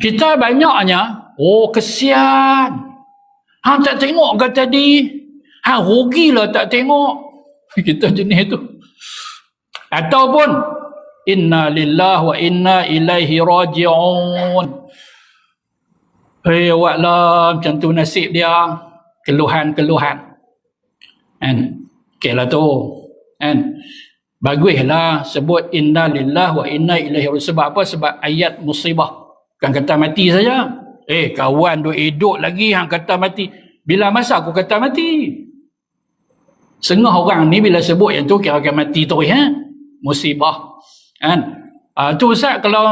Kita banyaknya, oh kesian. Hang tak tengok ke tadi? Hang rugilah tak tengok. Kita jenis tu. Ataupun, inna lillah wa inna ilaihi raji'un. Hei awaklah macam tu nasib dia. Keluhan-keluhan. Kan? Okay lah tu. Kan? Baguslah sebut inna lillah wa inna ilaihi raji'un. Sebab apa? Sebab ayat musibah. Bukan kata mati saja. Eh, kawan duk hidup lagi yang kata mati. Bila masa aku kata mati? Sengah orang ni bila sebut yang tu kira-kira mati tu ya. Musibah. Kan? Ah tu Ustaz kalau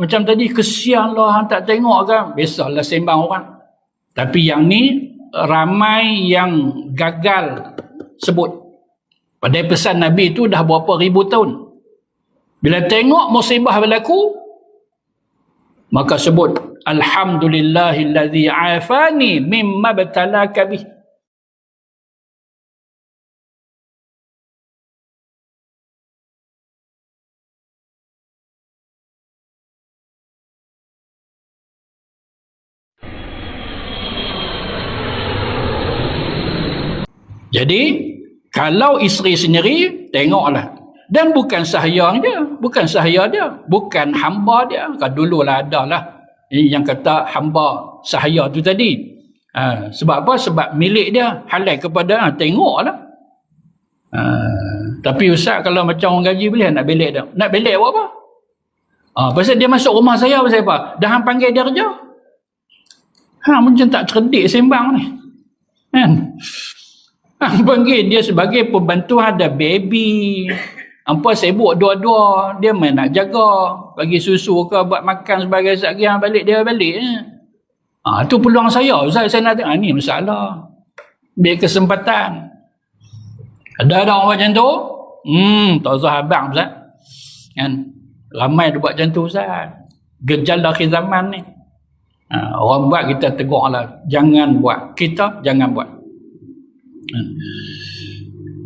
macam tadi kesian lah tak tengok kan. Biasalah sembang orang. Tapi yang ni ramai yang gagal sebut. Pada pesan Nabi tu dah berapa ribu tahun. Bila tengok musibah berlaku, maka sebut alhamdulillahillazi afani mimma batalaka bih. Jadi kalau isteri sendiri tengoklah dan bukan sahaya dia, bukan sahaya dia, bukan hamba dia. Kan dululah ada lah yang kata hamba sahaya tu tadi. Ha, sebab apa? Sebab milik dia halal kepada ha, tengoklah. Ha, tapi ustaz kalau macam orang gaji boleh nak belik dia. Nak belik buat apa? Ha, pasal dia masuk rumah saya pasal apa? Dah panggil dia kerja. Ha, macam tak cerdik sembang ni. Kan? Ha, panggil dia sebagai pembantu ada baby. Hampa sibuk dua-dua, dia main nak jaga, bagi susu ke, buat makan sebagai satgi, yang balik dia balik. Eh. Ha, tu peluang saya, Ustaz, saya nak tengok, ha, ni masalah. Biar kesempatan. Ada ada orang macam tu? Hmm, tak usah abang, Ustaz. Kan? Ramai dia buat macam tu, Ustaz. Gejala akhir zaman ni. Ha, orang buat kita tegur lah. Jangan buat. Kita jangan buat. Hmm.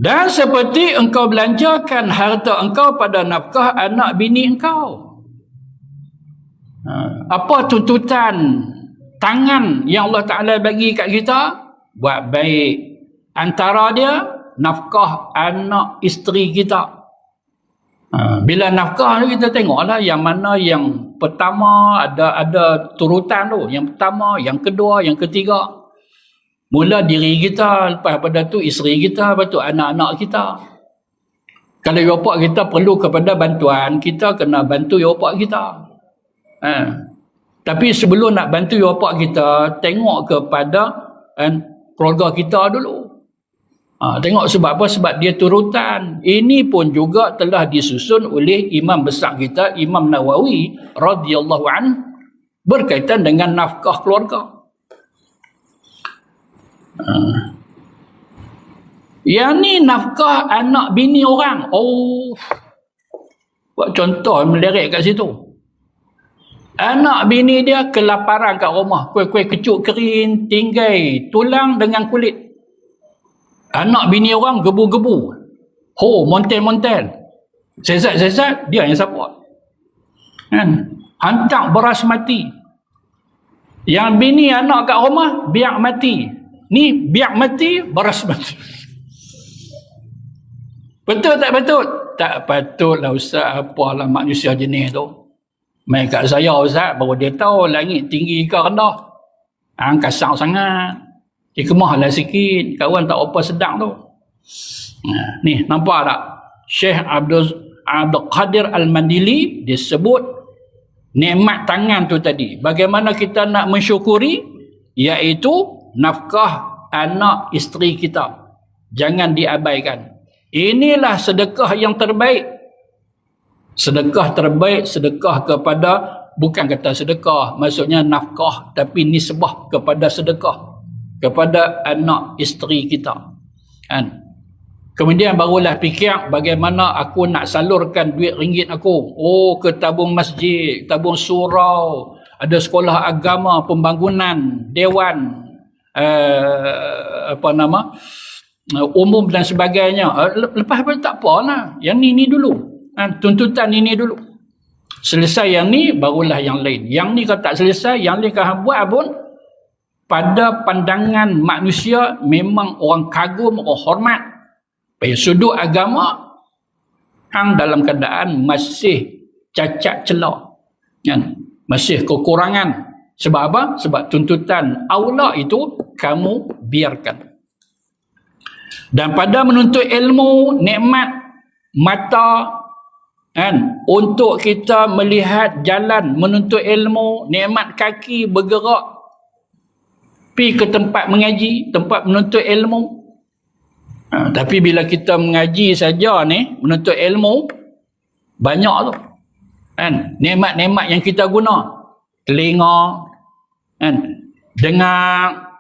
Dan seperti engkau belanjakan harta engkau pada nafkah anak bini engkau. Ha, apa tuntutan tangan yang Allah Ta'ala bagi kat kita? Buat baik. Antara dia, nafkah anak isteri kita. Ha, bila nafkah ni kita tengoklah yang mana yang pertama ada ada turutan tu. Yang pertama, yang kedua, yang ketiga. Mula diri kita, lepas pada tu isteri kita, lepas tu anak-anak kita. Kalau yopak kita perlu kepada bantuan, kita kena bantu yopak kita. Ha. Tapi sebelum nak bantu yopak kita, tengok kepada eh, keluarga kita dulu. Ha, tengok sebab apa? Sebab dia turutan. Ini pun juga telah disusun oleh imam besar kita, Imam Nawawi radhiyallahu an berkaitan dengan nafkah keluarga. Ha. Yang ni nafkah anak bini orang. Oh. Buat contoh melirik kat situ. Anak bini dia kelaparan kat rumah. Kuih-kuih kecuk kering, tinggai, tulang dengan kulit. Anak bini orang gebu-gebu. Ho, monten-monten. Sesat-sesat, dia yang support. Kan? Hantar beras mati. Yang bini anak kat rumah, biar mati. Ni biar mati, baras mati. Betul tak betul? Tak patut lah Ustaz. Apalah manusia jenis tu. Main kat saya Ustaz, baru dia tahu langit tinggi ke rendah. Ha, kasar sangat. Hikmah lah sikit. Kawan tak apa sedang tu. Ha, ni, nampak tak? Syekh Abdul, Abdul Qadir Al-Mandili disebut nikmat tangan tu tadi. Bagaimana kita nak mensyukuri? Iaitu nafkah anak isteri kita. Jangan diabaikan. Inilah sedekah yang terbaik. Sedekah terbaik, sedekah kepada, bukan kata sedekah, maksudnya nafkah, tapi nisbah kepada sedekah. Kepada anak isteri kita. Kan? Kemudian barulah fikir bagaimana aku nak salurkan duit ringgit aku. Oh, ke tabung masjid, tabung surau, ada sekolah agama, pembangunan, dewan, uh, apa nama? Uh, umum dan sebagainya. Uh, lepas apa tak apa lah. Yang ni ni dulu. Uh, tuntutan ini dulu. Selesai yang ni barulah yang lain. Yang ni kalau tak selesai yang lain kalau buat pun pada pandangan manusia memang orang kagum orang hormat. Pada sudut agama hang dalam keadaan masih cacat celah kan? Masih kekurangan sebab apa? Sebab tuntutan Allah itu kamu biarkan. Dan pada menuntut ilmu nikmat mata kan? Untuk kita melihat jalan menuntut ilmu nikmat kaki bergerak pi ke tempat mengaji tempat menuntut ilmu. Ha, tapi bila kita mengaji saja ni menuntut ilmu banyak tu. Kan? Nikmat-nikmat yang kita guna. Telinga kan? Dengar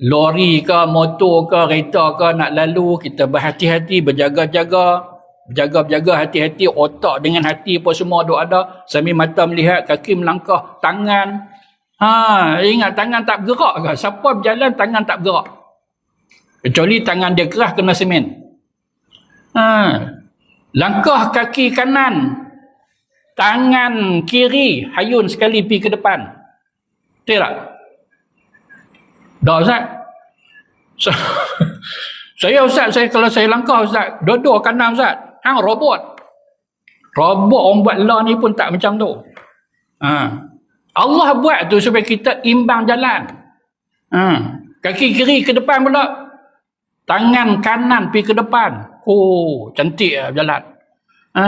lori ke motor ke kereta ke nak lalu kita berhati-hati berjaga-jaga berjaga-jaga hati-hati otak dengan hati pun semua duk ada sambil mata melihat kaki melangkah tangan. Ha ingat tangan tak bergerak ke? Siapa berjalan tangan tak bergerak. Kecuali tangan dia kerah kena semen. Ha langkah kaki kanan tangan kiri hayun sekali pi ke depan betul tak Dah Ustaz. So, saya Ustaz, saya kalau saya langkah Ustaz, dua-dua kanan Ustaz. Hang robot. Robot orang buat law ni pun tak macam tu. Ha. Allah buat tu supaya kita imbang jalan. Ha. Kaki kiri ke depan pula. Tangan kanan pergi ke depan. Oh, cantik lah jalan. Ha.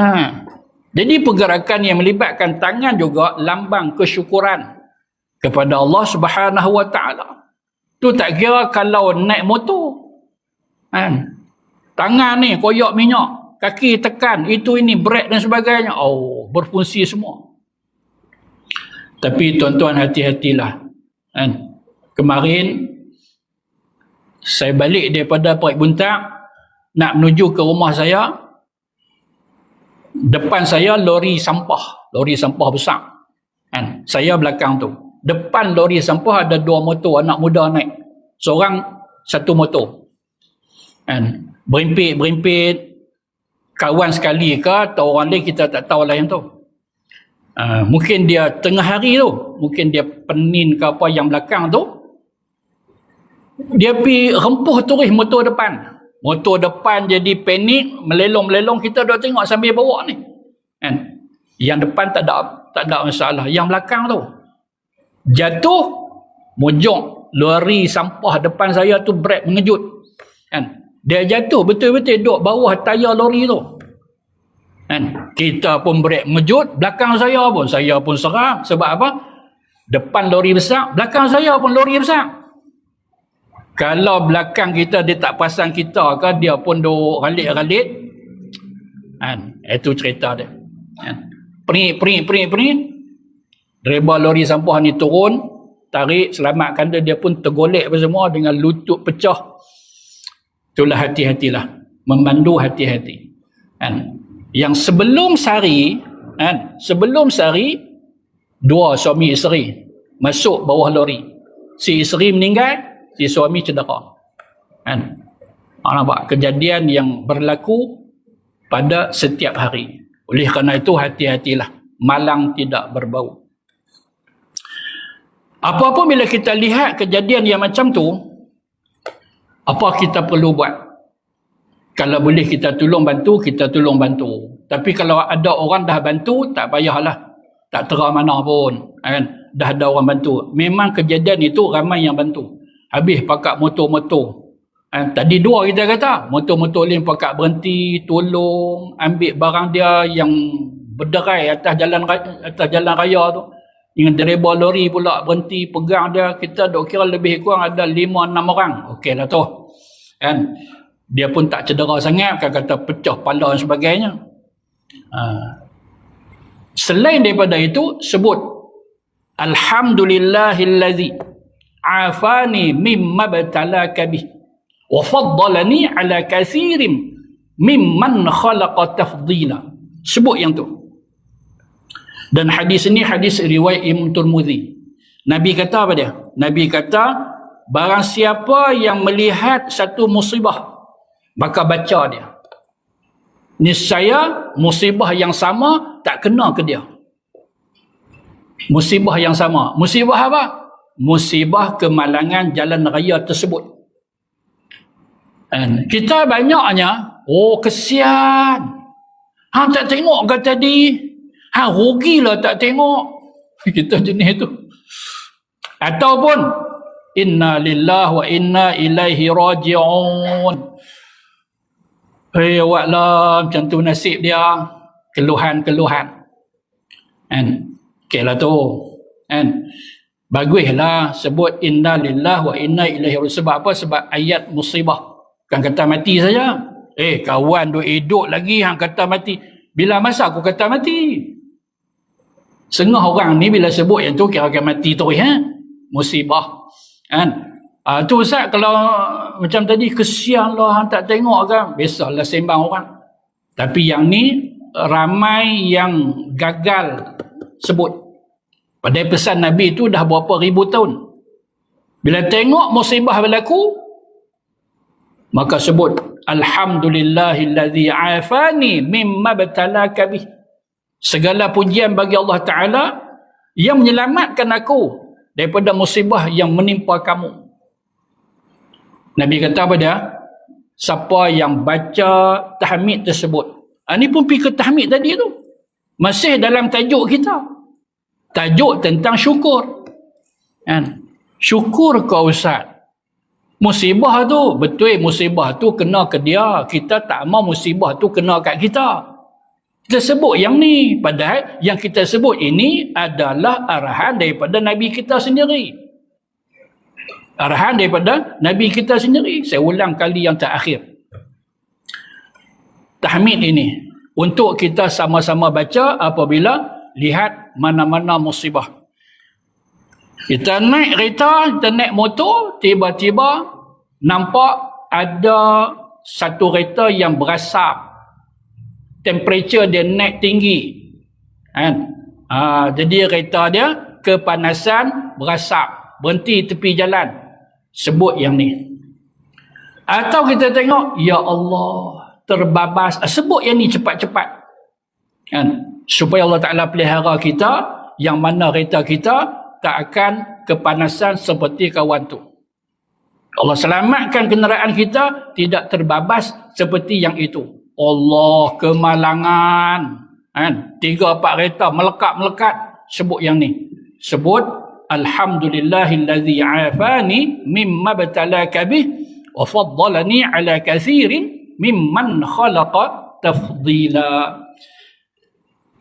Jadi pergerakan yang melibatkan tangan juga lambang kesyukuran kepada Allah Subhanahu Wa Taala. Tu tak kira kalau naik motor. Kan? Tangan ni koyak minyak. Kaki tekan. Itu ini brek dan sebagainya. Oh, berfungsi semua. Tapi tuan-tuan hati-hatilah. Kan? Kemarin saya balik daripada Perik Buntak nak menuju ke rumah saya. Depan saya lori sampah. Lori sampah besar. Kan? Saya belakang tu depan lori sampah ada dua motor anak muda naik. Seorang satu motor. Kan? Berimpit berimpit. Kawan sekali ke atau orang lain kita tak tahu lah yang tu. Uh, mungkin dia tengah hari tu. Mungkin dia penin ke apa yang belakang tu. Dia pi rempuh turis motor depan. Motor depan jadi panik melelong-melelong kita dah tengok sambil bawa ni. Kan? Yang depan tak ada tak ada masalah. Yang belakang tu jatuh mojok lori sampah depan saya tu brek mengejut kan? Dia jatuh betul-betul duduk bawah tayar lori tu kan? Kita pun brek mengejut belakang saya pun saya pun seram. Sebab apa? Depan lori besar belakang saya pun lori besar. Kalau belakang kita dia tak pasang kita ke dia pun duk ralik-ralik kan? Itu cerita dia kan? Perik perik perik perik Driver lori sampah ni turun, tarik, selamatkan dia, dia pun tergolek apa semua dengan lutut pecah. Itulah hati-hatilah. Memandu hati-hati. Kan? Yang sebelum sari, kan? sebelum sari, dua suami isteri masuk bawah lori. Si isteri meninggal, si suami cedera. Kan? Nampak kejadian yang berlaku pada setiap hari. Oleh kerana itu hati-hatilah. Malang tidak berbau. Apa-apa bila kita lihat kejadian yang macam tu, apa kita perlu buat? Kalau boleh kita tolong bantu, kita tolong bantu. Tapi kalau ada orang dah bantu, tak payahlah. Tak terang mana pun. Kan? Dah ada orang bantu. Memang kejadian itu ramai yang bantu. Habis pakat motor-motor. Kan? Tadi dua kita kata. Motor-motor lain pakat berhenti, tolong, ambil barang dia yang berderai atas jalan atas jalan raya tu dengan driver lori pula berhenti pegang dia. Kita dok kira lebih kurang ada 5 6 orang. Okeylah tu. Kan? Dia pun tak cedera sangat kan kata pecah pala dan sebagainya. Ha. selain daripada itu sebut alhamdulillahillazi afani mimma batalaka bih wa faddalani ala kathirin mimman khalaqa tafdila. Sebut yang tu dan hadis ini hadis riwayat Imam Turmudi. Nabi kata apa dia? Nabi kata barang siapa yang melihat satu musibah maka baca dia. Niscaya musibah yang sama tak kena ke dia. musibah yang sama musibah apa musibah kemalangan jalan raya tersebut kan kita banyaknya oh kesian hang tak tengok ke tadi hang rugilah tak tengok. Kita jenis tu. Ataupun inna lillah wa inna ilaihi raji'un. Hei awak lah macam tu nasib dia. Keluhan-keluhan. Kan? Okay lah tu. Kan? Baguslah sebut inna lillah wa inna ilaihi raji'un. Sebab apa? Sebab ayat musibah. Kan kata mati saja. Eh kawan duk hidup lagi hang kata mati. Bila masa aku kata mati Setengah orang ni bila sebut yang tu kira akan mati terus ha? musibah. Kan? Ah tu Ustaz kalau macam tadi kesian lah tak tengok kan? Biasalah sembang orang. Tapi yang ni ramai yang gagal sebut. Pada pesan Nabi tu dah berapa ribu tahun. Bila tengok musibah berlaku maka sebut alhamdulillahillazi afani mimma batalaka bih segala pujian bagi Allah taala yang menyelamatkan aku daripada musibah yang menimpa kamu. Nabi kata apa dia? Siapa yang baca tahmid tersebut. Ini pun pergi ke tahmid tadi tu. Masih dalam tajuk kita. Tajuk tentang syukur. Kan? Syukur kau Ustaz. Musibah tu, betul musibah tu kena ke dia. Kita tak mau musibah tu kena kat kita. Kita sebut yang ni. Padahal yang kita sebut ini adalah arahan daripada Nabi kita sendiri. Arahan daripada Nabi kita sendiri. Saya ulang kali yang terakhir. Tahmid ini. Untuk kita sama-sama baca apabila lihat mana-mana musibah. Kita naik kereta, kita naik motor, tiba-tiba nampak ada satu kereta yang berasap temperature dia naik tinggi kan? Ha, jadi kereta dia kepanasan berasap berhenti tepi jalan. Sebut yang ni. Atau kita tengok ya Allah terbabas. Ah, sebut yang ni cepat-cepat. Kan? Supaya Allah Taala pelihara kita yang mana kereta kita tak akan kepanasan seperti kawan tu. Allah selamatkan kenderaan kita tidak terbabas seperti yang itu Allah kemalangan. Kan? Tiga empat kereta melekat-melekat. Sebut yang ni. Sebut alhamdulillahillazi afani mimma batalaka bih wa faddalani ala kathirin mimman khalaqa tafdila.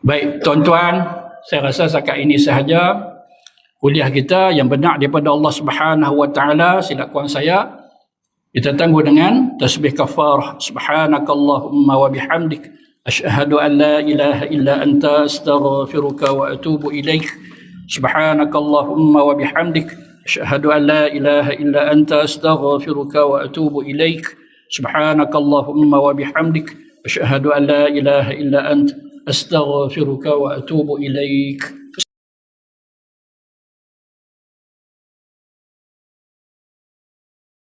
Baik tuan-tuan saya rasa setakat ini sahaja kuliah kita yang benar daripada Allah Subhanahu wa taala. Silakan saya kita tangguh dengan tasbih kafar subhanakallahumma wa bihamdik. Asyhadu an la ilaha illa anta astaghfiruka wa atubu ilaik subhanakallahumma wa bihamdik. Asyhadu an la ilaha illa anta astaghfiruka wa atubu ilaik subhanakallahumma wa bihamdik. Asyhadu an la ilaha illa anta astaghfiruka wa atubu ilaik